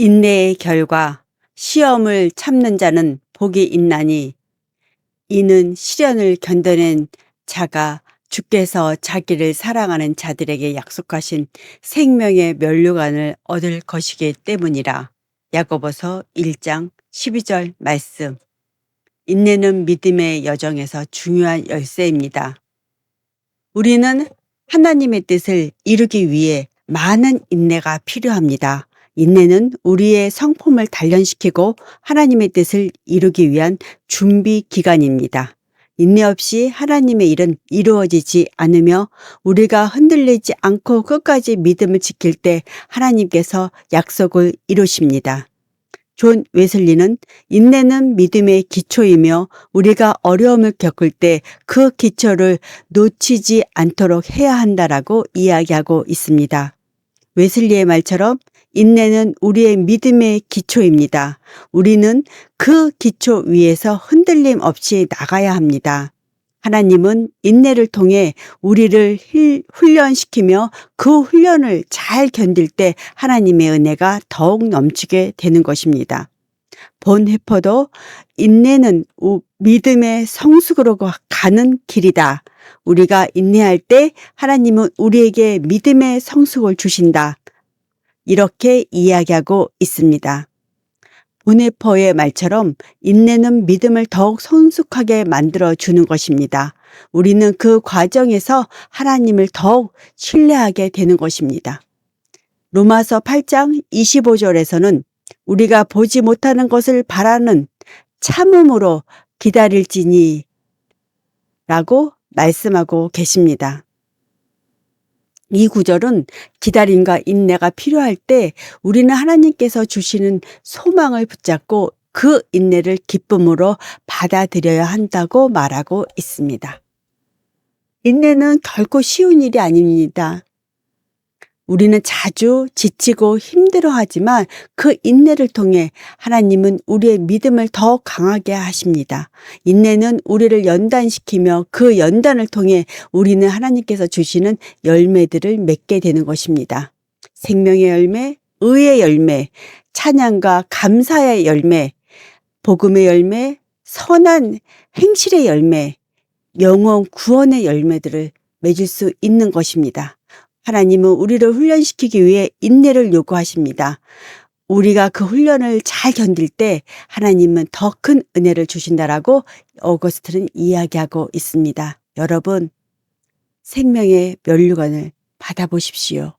인내의 결과 시험을 참는 자는 복이 있나니 이는 시련을 견뎌낸 자가 주께서 자기를 사랑하는 자들에게 약속하신 생명의 면류관을 얻을 것이기 때문이라. 야고보서 1장 12절 말씀. 인내는 믿음의 여정에서 중요한 열쇠입니다. 우리는 하나님의 뜻을 이루기 위해 많은 인내가 필요합니다. 인내는 우리의 성품을 단련시키고 하나님의 뜻을 이루기 위한 준비 기간입니다. 인내 없이 하나님의 일은 이루어지지 않으며 우리가 흔들리지 않고 끝까지 믿음을 지킬 때 하나님께서 약속을 이루십니다. 존 웨슬리는 인내는 믿음의 기초이며 우리가 어려움을 겪을 때 그 기초를 놓치지 않도록 해야 한다라고 이야기하고 있습니다. 웨슬리의 말처럼 인내는 우리의 믿음의 기초입니다. 우리는 그 기초 위에서 흔들림 없이 나가야 합니다. 하나님은 인내를 통해 우리를 힐- 훈련시키며 그 훈련을 잘 견딜 때 하나님의 은혜가 더욱 넘치게 되는 것입니다. 본 해퍼도 인내는 우- 믿음의 성숙으로 가- 가는 길이다. 우리가 인내할 때 하나님은 우리에게 믿음의 성숙을 주신다. 이렇게 이야기하고 있습니다. 보네퍼의 말처럼 인내는 믿음을 더욱 성숙하게 만들어 주는 것입니다. 우리는 그 과정에서 하나님을 더욱 신뢰하게 되는 것입니다. 로마서 8장 25절에서는 우리가 보지 못하는 것을 바라는 참음으로 기다릴지니 라고 말씀하고 계십니다. 이 구절은 기다림과 인내가 필요할 때 우리는 하나님께서 주시는 소망을 붙잡고 그 인내를 기쁨으로 받아들여야 한다고 말하고 있습니다. 인내는 결코 쉬운 일이 아닙니다. 우리는 자주 지치고 힘들어하지만 그 인내를 통해 하나님은 우리의 믿음을 더 강하게 하십니다. 인내는 우리를 연단시키며 그 연단을 통해 우리는 하나님께서 주시는 열매들을 맺게 되는 것입니다. 생명의 열매, 의의 열매, 찬양과 감사의 열매, 복음의 열매, 선한 행실의 열매, 영원 구원의 열매들을 맺을 수 있는 것입니다. 하나님은 우리를 훈련시키기 위해 인내를 요구하십니다. 우리가 그 훈련을 잘 견딜 때 하나님은 더 큰 은혜를 주신다라고 어거스트는 이야기하고 있습니다. 여러분, 생명의 면류관을 받아보십시오.